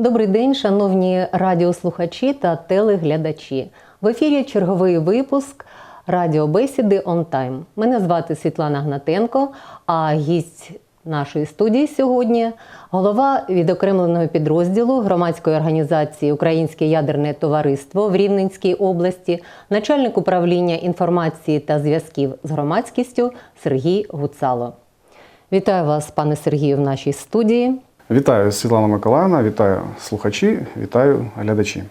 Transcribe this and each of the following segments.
Добрий день, шановні радіослухачі та телеглядачі. В ефірі черговий випуск радіобесіди Time. Мене звати Світлана Гнатенко, а гість нашої студії сьогодні голова відокремленого підрозділу громадської організації Українське ядерне товариство в Рівненській області, начальник управління інформації та зв'язків з громадськістю Сергій Гуцало. Вітаю вас, пане Сергію, в нашій студії. Вітаю Світлана Миколаївна, вітаю слухачі, вітаю глядачі.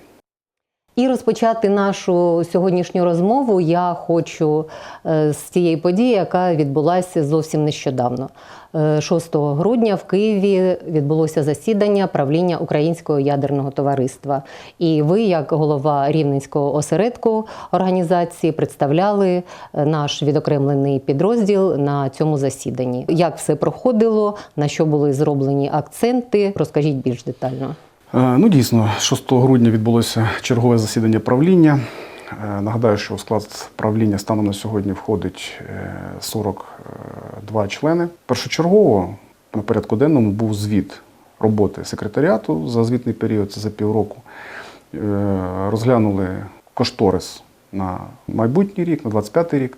І розпочати нашу сьогоднішню розмову я хочу е, з цієї події, яка відбулася зовсім нещодавно. Е, 6 грудня в Києві відбулося засідання правління Українського ядерного товариства. І ви, як голова рівненського осередку організації, представляли е, наш відокремлений підрозділ на цьому засіданні. Як все проходило, на що були зроблені акценти? Розкажіть більш детально. Е, Ну, дійсно, 6 грудня відбулося чергове засідання правління. Е, Нагадаю, що у склад правління станом на сьогодні входить е, 42 члени. Першочергово на порядку денному був звіт роботи секретаріату за звітний період, це за півроку. Е, Розглянули кошторис на майбутній рік, на 25-й рік.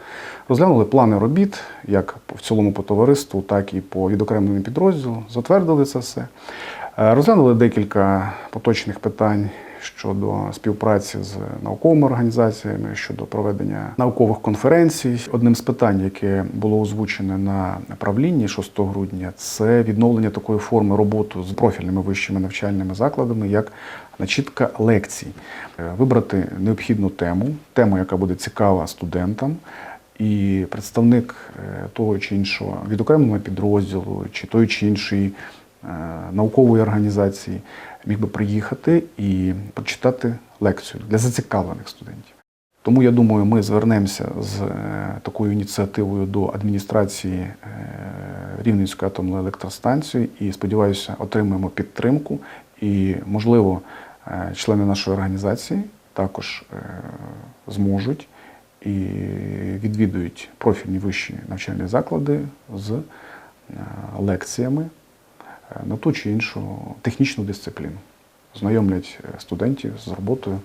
Розглянули плани робіт, як в цілому по товариству, так і по відокремленому підрозділу. Затвердили це все. Е, Розглянули декілька поточних питань щодо співпраці з науковими організаціями, щодо проведення наукових конференцій. Одним з питань, яке було озвучене на правлінні 6 грудня, це відновлення такої форми роботи з профільними вищими навчальними закладами, як начітка лекцій. Е, Вибрати необхідну тему, тему, яка буде цікава студентам. І представник е, того чи іншого відокремленого підрозділу, чи той чи іншої е, наукової організації міг би приїхати і прочитати лекцію для зацікавлених студентів. Тому я думаю, ми звернемося з е, такою ініціативою до адміністрації е, Рівненської атомної електростанції і сподіваюся, отримаємо підтримку. І, можливо, е, члени нашої організації також е, зможуть і відвідують профільні вищі навчальні заклади з е, лекціями е, на ту чи іншу технічну дисципліну. Знайомлять е, студентів з роботою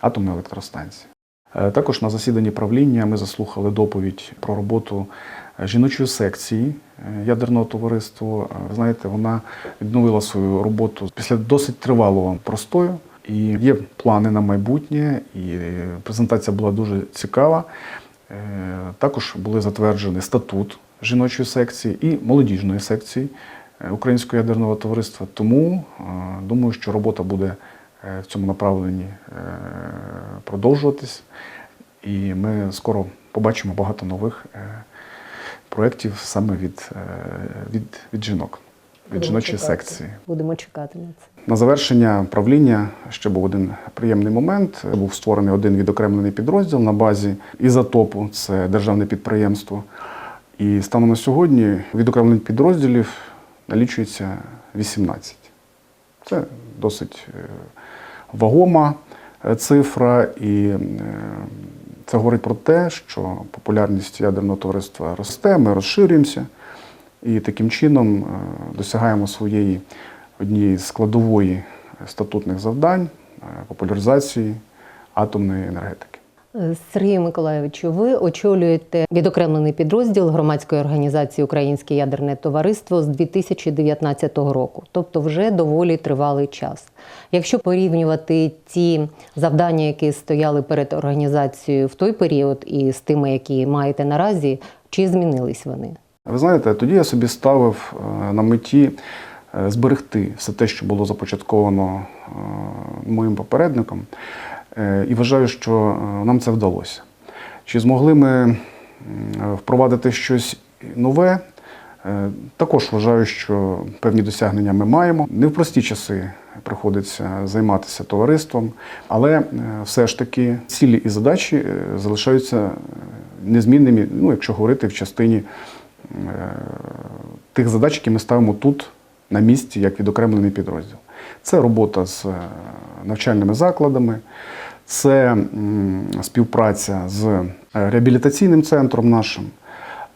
атомної електростанції. Е, Також на засіданні правління ми заслухали доповідь про роботу е, жіночої секції е, ядерного товариства. Е, Ви знаєте, вона відновила свою роботу після досить тривалого простою. І є плани на майбутнє, і е, презентація була дуже цікава. Е, Також були затверджений статут жіночої секції і молодіжної секції е, Українського ядерного товариства. Тому е, думаю, що робота буде е, в цьому направленні е, продовжуватись. І ми скоро побачимо багато нових е, проєктів саме від, е, від, від жінок, від Будемо жіночої чекати. секції. Будемо чекати на це. На завершення правління ще був один приємний момент. Був створений один відокремлений підрозділ на базі ізотопу, це державне підприємство. І станом на сьогодні відокремлених підрозділів налічується 18. Це досить е, вагома е, цифра, і е, це говорить про те, що популярність ядерного товариства росте, ми розширюємося і таким чином досягаємо своєї однієї складової статутних завдань популяризації атомної енергетики. Сергію Миколайовичу, ви очолюєте відокремлений підрозділ громадської організації Українське ядерне товариство з 2019 року, тобто вже доволі тривалий час. Якщо порівнювати ті завдання, які стояли перед організацією в той період, і з тими, які маєте наразі, чи змінились вони? Ви знаєте, тоді я собі ставив е, на меті е, зберегти все те, що було започатковано е, моїм попередником, і вважаю, що е, нам це вдалося. Чи змогли ми впровадити щось нове? Е, Також вважаю, що певні досягнення ми маємо. Не в прості часи приходиться займатися товариством, але е, все ж таки цілі і задачі е, залишаються е, незмінними, ну, якщо говорити в частині е, тих задач, які ми ставимо тут на місці, як відокремлений підрозділ. Це робота з е, навчальними закладами, це співпраця з е, реабілітаційним центром нашим.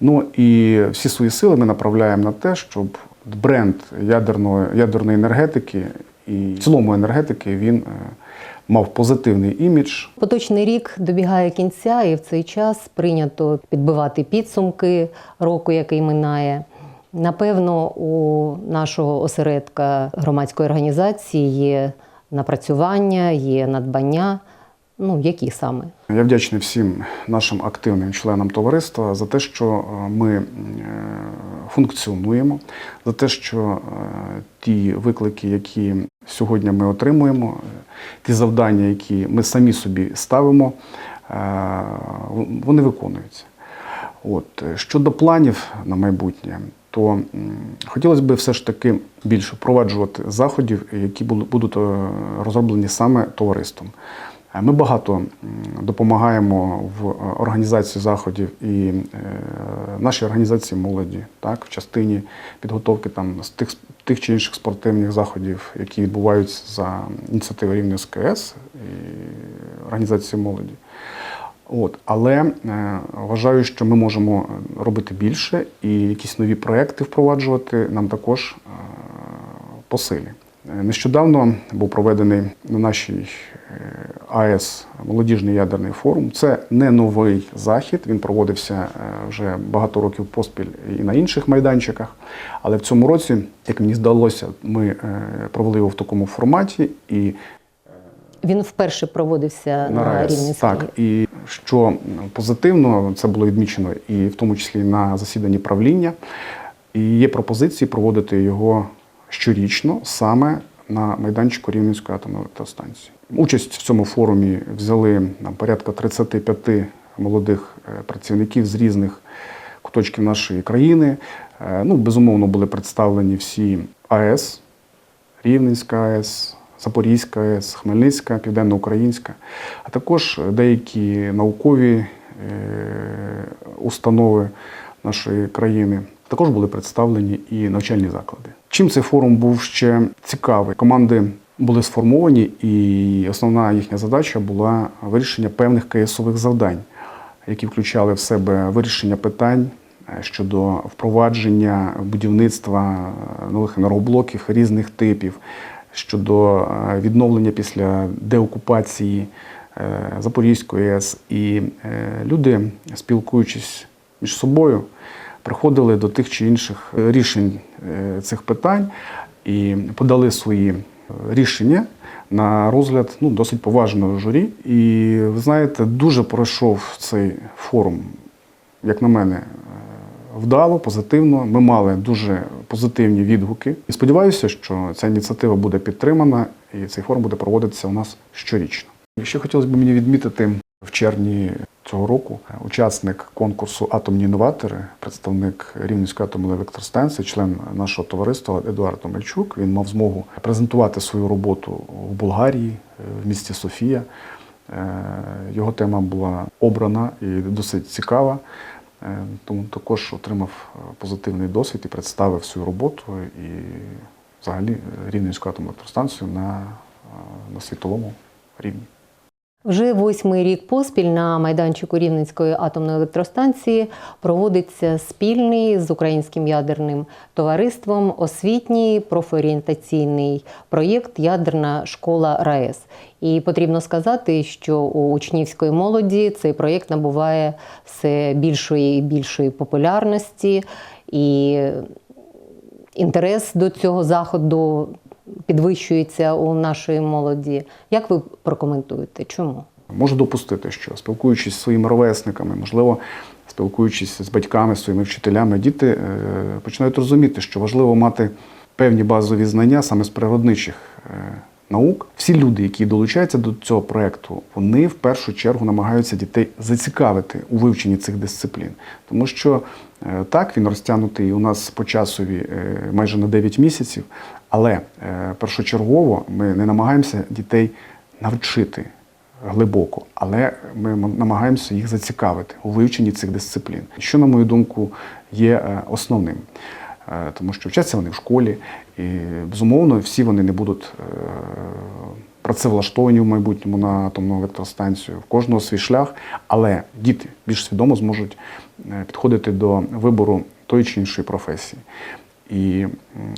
Ну і всі свої сили ми направляємо на те, щоб бренд ядерної, ядерної енергетики і в цілому енергетики він е, мав позитивний імідж. Поточний рік добігає кінця, і в цей час прийнято підбивати підсумки року, який минає. Напевно, у нашого осередка громадської організації є напрацювання, є надбання. Ну, які саме? Я вдячний всім нашим активним членам товариства за те, що е, ми е, функціонуємо, за те, що е, ті виклики, які сьогодні ми отримуємо, ті завдання, які ми самі собі ставимо, вони виконуються. От. Щодо планів на майбутнє, то хотілося б все ж таки більше впроваджувати заходів, які будуть розроблені саме товариством. Е, Ми багато допомагаємо в е, організації заходів і е, нашій організації молоді, так, в частині підготовки там, з тих, тих чи інших спортивних заходів, які відбуваються за ініціативи Рівненської СКС і організації молоді. От, але е, вважаю, що ми можемо робити більше і якісь нові проекти впроваджувати нам також е, по силі. Е, Нещодавно був проведений на нашій е, АЕС молодіжний ядерний форум. Це не новий захід. Він проводився е, вже багато років поспіль і на інших майданчиках. Але в цьому році, як мені здалося, ми е, провели його в такому форматі і Він вперше проводився на, на. Рівненській. Так, і що позитивно, це було відмічено і в тому числі на засіданні правління. І є пропозиції проводити його щорічно саме на майданчику Рівненської атомної електростанції. Участь в цьому форумі взяли там, порядка 35 молодих е, працівників з різних куточків нашої країни. Е, Ну, безумовно, були представлені всі АЕС, Рівненська АЕС, Запорізька АЕС, Хмельницька, Південноукраїнська, а також деякі наукові е, установи нашої країни. Також були представлені і навчальні заклади. Чим цей форум був ще цікавий? Команди були сформовані, і основна їхня задача була вирішення певних КСових завдань, які включали в себе вирішення питань е, щодо впровадження будівництва е, нових енергоблоків різних типів, щодо е, відновлення після деокупації Запорізької АЕС. І люди, спілкуючись між собою, приходили до тих чи інших рішень е, цих питань і подали свої е, рішення на розгляд ну, досить поважного журі. І ви знаєте, дуже пройшов цей форум, як на мене, е, вдало, позитивно. Ми мали дуже позитивні відгуки. І сподіваюся, що ця ініціатива буде підтримана і цей форум буде проводитися у нас щорічно. Ще хотілося б мені відмітити в червні цього року учасник конкурсу Атомні інноватори, представник Рівненської атомної електростанції, член нашого товариства Едуард Омельчук. Він мав змогу презентувати свою роботу в Болгарії, е, в місті Софія. Е, Його тема була обрана і досить цікава. Е, Тому також отримав позитивний досвід і представив свою роботу і взагалі Рівненську атомну електростанцію на, на світовому рівні. Вже восьмий рік поспіль на майданчику Рівненської атомної електростанції проводиться спільний з українським ядерним товариством освітній профорієнтаційний проєкт Ядерна школа РаЕС. І потрібно сказати, що у учнівської молоді цей проєкт набуває все більшої і більшої популярності, і інтерес до цього заходу підвищується у нашої молоді. Як ви прокоментуєте? Чому? Можу допустити, що спілкуючись зі своїми ровесниками, можливо, спілкуючись з батьками, своїми вчителями, діти е, починають розуміти, що важливо мати певні базові знання саме з природничих е, наук. Всі люди, які долучаються до цього проекту, вони в першу чергу намагаються дітей зацікавити у вивченні цих дисциплін, тому що е, так він розтягнутий у нас по часові майже на 9 місяців, але е, першочергово ми не намагаємося дітей навчити глибоко, але ми намагаємося їх зацікавити у вивченні цих дисциплін, що, на мою думку, є е, основним. Е, Тому що вчаться вони в школі, і безумовно всі вони не будуть працевлаштовані в майбутньому на атомну електростанцію. В кожного свій шлях, але діти більш свідомо зможуть підходити до вибору тої чи іншої професії. І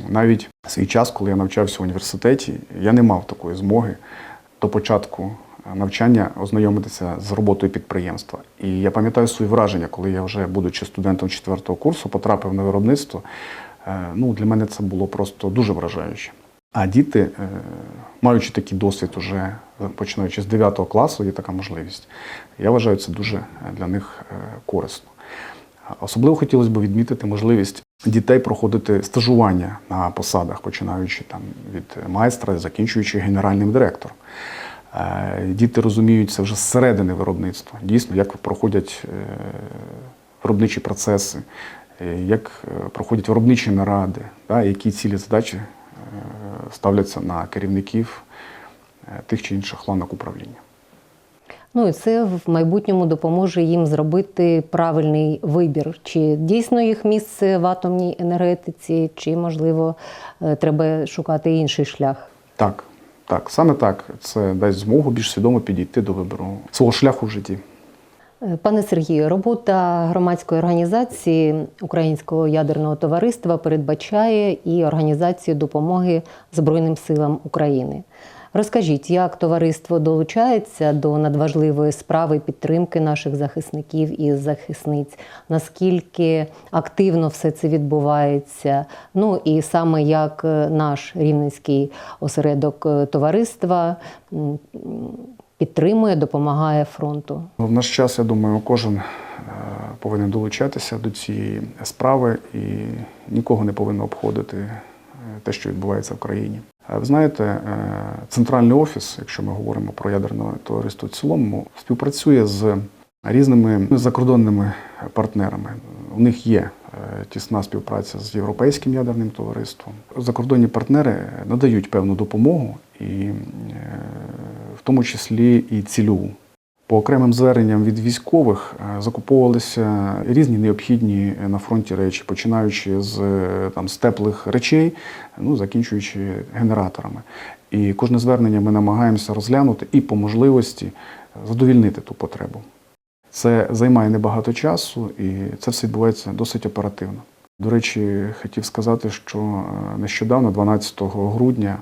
навіть свій час, коли я навчався в університеті, я не мав такої змоги до початку е, навчання ознайомитися з роботою підприємства. І я пам'ятаю свої враження, коли я вже, будучи студентом четвертого курсу, потрапив на виробництво. Е, Ну, для мене це було просто дуже вражаюче. А діти, е, маючи такий досвід, уже починаючи з 9 класу, є така можливість. Я вважаю, це дуже для них корисно. Особливо хотілося б відмітити можливість дітей проходити стажування на посадах, починаючи там від майстра, закінчуючи генеральним директором. Е, Діти розуміють це вже зсередини виробництва. Дійсно, як проходять е, виробничі процеси, е, як проходять виробничі наради, які цілі задачі ставляться на керівників тих чи інших ланок управління. Ну і це в майбутньому допоможе їм зробити правильний вибір, чи дійсно їх місце в атомній енергетиці, чи можливо е, треба шукати інший шлях. Так, так, саме так. Це дасть змогу більш свідомо підійти до вибору свого шляху в житті. Е, Пане Сергію, робота громадської організації Українського ядерного товариства передбачає і організацію допомоги Збройним силам України. Розкажіть, як товариство долучається до надважливої справи підтримки наших захисників і захисниць, наскільки активно все це відбувається? Ну і саме як е, наш рівненський осередок е, товариства підтримує, допомагає фронту? В наш час, я думаю, кожен е, повинен долучатися до цієї справи і нікого не повинно обходити те, що відбувається в країні. Е, Ви знаєте, е, центральний офіс, якщо ми говоримо про ядерне товариство в цілому, співпрацює з різними закордонними партнерами. У них є е, тісна співпраця з європейським ядерним товариством. Закордонні партнери надають певну допомогу, і в тому числі і цільову. По окремим зверненням від військових е, закуповувалися різні необхідні на фронті речі, починаючи з, е, там, з теплих речей, ну, закінчуючи генераторами. І кожне звернення ми намагаємося розглянути і по можливості задовільнити ту потребу. Це займає небагато часу і це все відбувається досить оперативно. До речі, хотів сказати, що е, нещодавно, 12 грудня,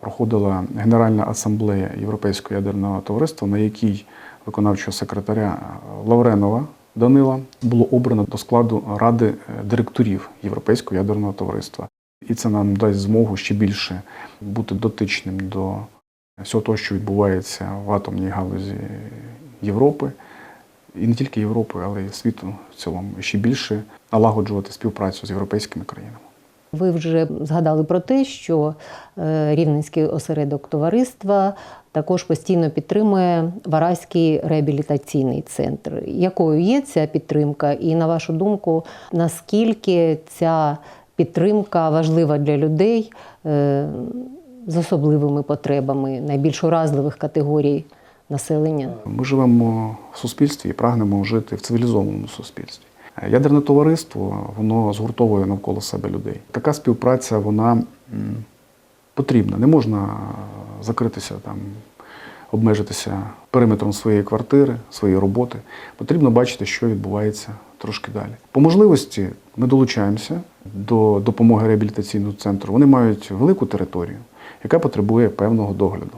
проходила Генеральна асамблея Європейського ядерного товариства, на якій виконавчого секретаря Лавренова Данила було обрано до складу ради е, директорів Європейського ядерного товариства. І це нам дасть змогу ще більше бути дотичним до всього того, що відбувається в атомній галузі Європи, і не тільки Європи, але й світу в цілому, і ще більше налагоджувати співпрацю з європейськими країнами. Ви вже згадали про те, що е, Рівненський осередок товариства також постійно підтримує Вараський реабілітаційний центр. Якою є ця підтримка? І на вашу думку, наскільки ця підтримка важлива для людей е, з особливими потребами найбільш уразливих категорій населення? Ми живемо в суспільстві і прагнемо жити в цивілізованому суспільстві. Ядерне товариство воно згуртовує навколо себе людей. Така співпраця вона потрібна. Не можна закритися там, обмежитися периметром своєї квартири, своєї роботи. Потрібно бачити, що відбувається трошки далі. По можливості ми долучаємося до допомоги реабілітаційного центру. Вони мають велику територію, яка потребує певного догляду.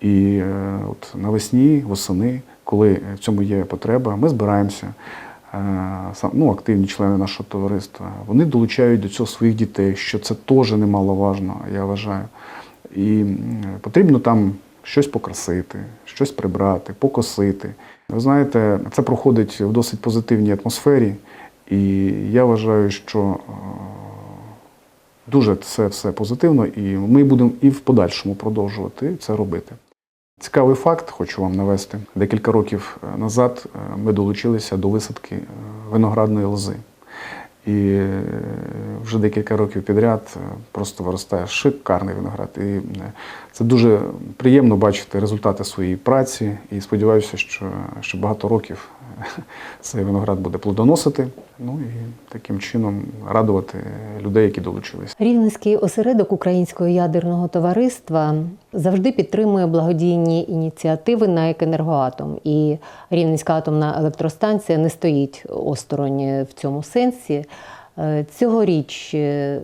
І е, от навесні, восени, коли в цьому є потреба, ми збираємося. Е, Ну, активні члени нашого товариства, вони долучають до цього своїх дітей, що це теж немаловажно, я вважаю. І потрібно там щось покрасити, щось прибрати, покосити. Ви знаєте, це проходить в досить позитивній атмосфері, і я вважаю, що е, дуже це все позитивно, і ми будемо і в подальшому продовжувати це робити. Цікавий факт, хочу вам навести. Декілька років е, назад е, ми долучилися до висадки е, виноградної лози. І вже декілька років підряд просто виростає шикарний виноград. І це дуже приємно бачити результати своєї праці. І сподіваюся, що, що багато років цей виноград буде плодоносити. Ну і таким чином радувати людей, які долучилися. Рівненський осередок Українського ядерного товариства завжди підтримує благодійні ініціативи на «Екенергоатом». І Рівненська атомна електростанція не стоїть осторонь в цьому сенсі. Е, Цьогоріч е,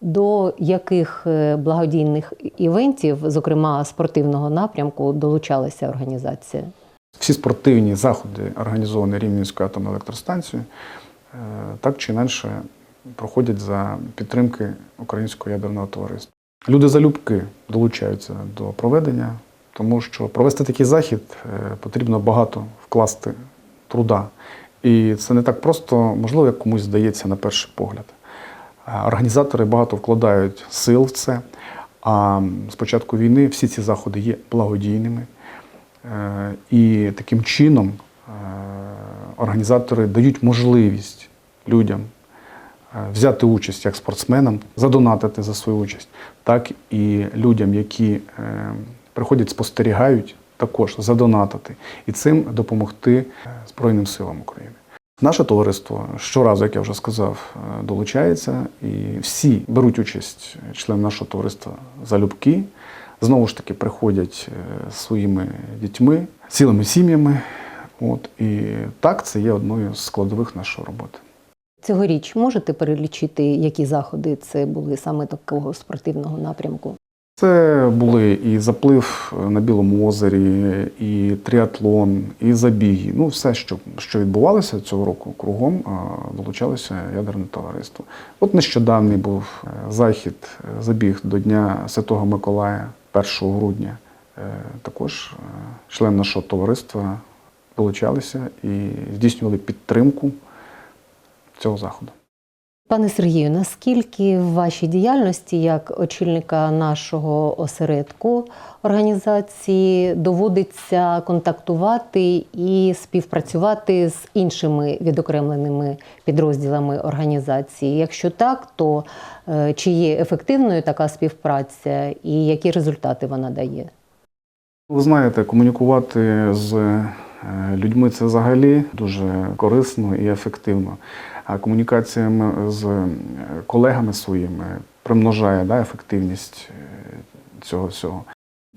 до яких е, благодійних івентів, зокрема спортивного напрямку, долучалася організація? Всі спортивні заходи, організовані Рівненською атомною електростанцією, е, так чи інакше проходять за підтримки Українського ядерного товариства. Люди залюбки долучаються до проведення, тому що провести такий захід е, потрібно багато вкласти труда. І це не так просто, можливо, як комусь здається на перший погляд. Організатори багато вкладають сил в це. А з початку війни всі ці заходи є благодійними. Е, І таким чином е, організатори дають можливість людям е, взяти участь як спортсменам, задонатити за свою участь, так і людям, які приходять, спостерігають, також задонатити і цим допомогти Збройним силам України. Наше товариство щоразу, як я вже сказав, долучається, і всі беруть участь члени нашого товариства залюбки. Знову ж таки, приходять е, своїми дітьми, цілими сім'ями. От і так це є одною з складових нашої роботи. Цьогоріч можете перелічити, які заходи це були саме такого спортивного напрямку? Це були і заплив на Білому озері, і тріатлон, і забіги. Ну, все, що, що відбувалося цього року кругом, долучалося ядерне товариство. От нещодавний був е, захід, е, забіг до Дня Святого Миколая 1 грудня. Е, Також е, члени нашого товариства долучалися і здійснювали підтримку цього заходу. Пане Сергію, наскільки в вашій діяльності як очільника нашого осередку організації доводиться контактувати і співпрацювати з іншими відокремленими підрозділами організації? Якщо так, то е, чи є ефективною така співпраця і які результати вона дає? Ви знаєте, комунікувати з людьми це взагалі дуже корисно і ефективно. А комунікаціями з е, колегами своїми примножає да, ефективність е, цього всього.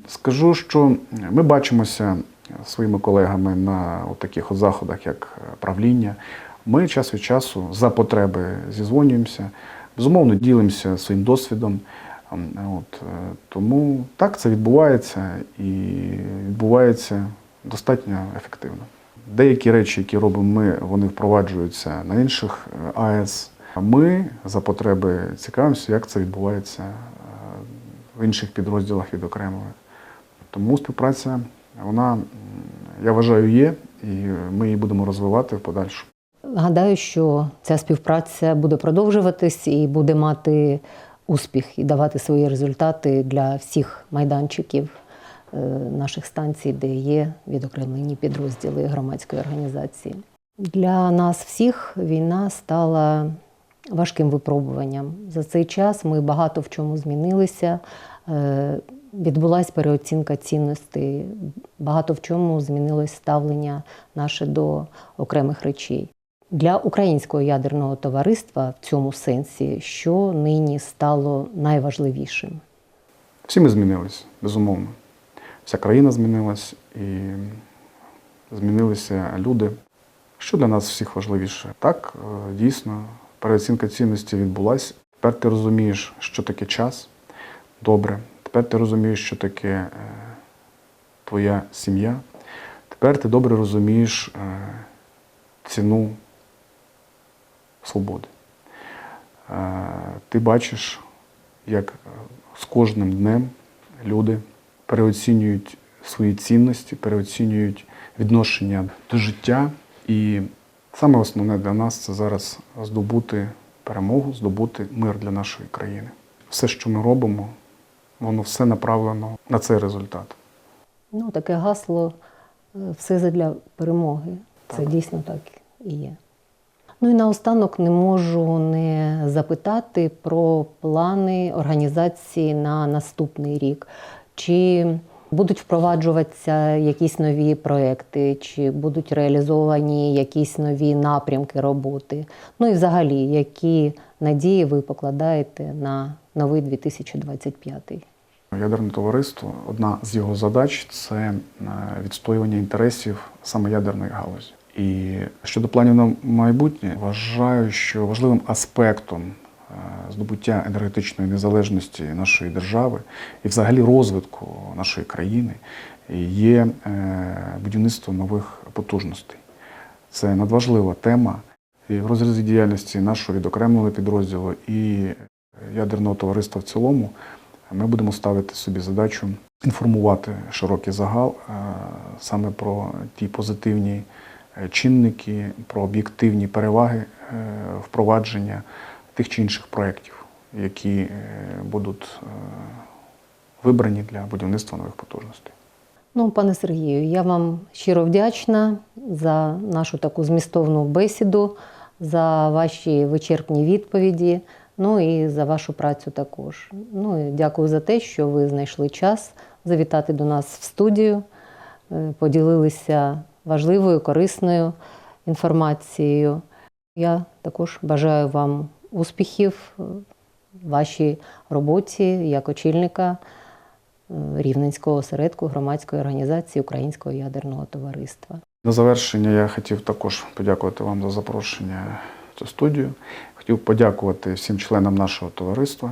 Скажу, що ми бачимося своїми колегами на таких заходах, як правління. Ми час від часу за потреби зізвонюємося, безумовно ділимося своїм досвідом. Ем, От, е, тому так це відбувається і відбувається достатньо ефективно. Деякі речі, які робимо ми, вони впроваджуються на інших е, АЕС. Ми за потреби цікавимося, як це відбувається е, в інших підрозділах відокремлених. Тому співпраця, вона, я вважаю, є, і ми її будемо розвивати в подальшому. Гадаю, що ця співпраця буде продовжуватись і буде мати успіх і давати свої результати для всіх майданчиків наших станцій, де є відокремлені підрозділи громадської організації. Для нас всіх війна стала важким випробуванням. За цей час ми багато в чому змінилися. Е, Відбулася переоцінка цінностей, багато в чому змінилось ставлення наше до окремих речей. Для українського ядерного товариства в цьому сенсі, що нині стало найважливішим? Всі ми змінились, безумовно. Вся країна змінилась і змінилися люди. Що для нас всіх важливіше? Так, е, дійсно, переоцінка цінності відбулася. Тепер ти розумієш, що таке час. Добре. Тепер ти розумієш, що таке е, твоя сім'я. Тепер ти добре розумієш е, ціну свободи. Ти бачиш, як з кожним днем люди переоцінюють свої цінності, переоцінюють відношення до життя. І саме основне для нас це зараз здобути перемогу, здобути мир для нашої країни. Все, що ми робимо, воно все направлено на цей результат. Ну, таке гасло е, все задля перемоги. Це Так. дійсно так і є. Ну і наостанок не можу не запитати про плани організації на наступний рік. Чи будуть впроваджуватися якісь нові проекти, чи будуть реалізовані якісь нові напрямки роботи? Ну і взагалі, які надії ви покладаєте на новий 2025? Ядерне товариство, одна з його задач це е, відстоювання інтересів саме ядерної галузі. І щодо планів на майбутнє, вважаю, що важливим аспектом здобуття енергетичної незалежності нашої держави і взагалі розвитку нашої країни є е, будівництво нових потужностей. Це надважлива тема. І в розрізі діяльності нашого відокремленого підрозділу і ядерного товариства в цілому ми будемо ставити собі задачу інформувати широкий загал е, саме про ті позитивні е, чинники, про об'єктивні переваги впровадження тих чи інших проєктів, які е, будуть е, вибрані для будівництва нових потужностей. Ну, пане Сергію, я вам щиро вдячна за нашу таку змістовну бесіду, за ваші вичерпні відповіді, ну і за вашу працю також. Ну і дякую за те, що ви знайшли час завітати до нас в студію, е, поділилися важливою, корисною інформацією. Я також бажаю вам успіхів в вашій роботі як очільника е, Рівненського осередку громадської організації Українського ядерного товариства. На завершення я хотів також подякувати вам за запрошення в цю студію. Хотів подякувати всім членам нашого товариства.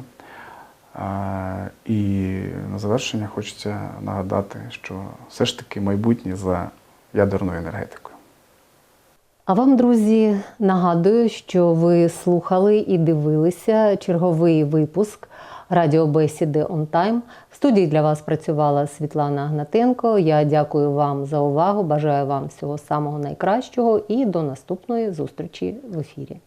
І на завершення хочеться нагадати, що все ж таки майбутнє за ядерною енергетикою. А вам, друзі, нагадую, що ви слухали і дивилися черговий випуск радіобесіди On Time. В студії для вас працювала Світлана Гнатенко. Я дякую вам за увагу. Бажаю вам всього самого найкращого і до наступної зустрічі в ефірі.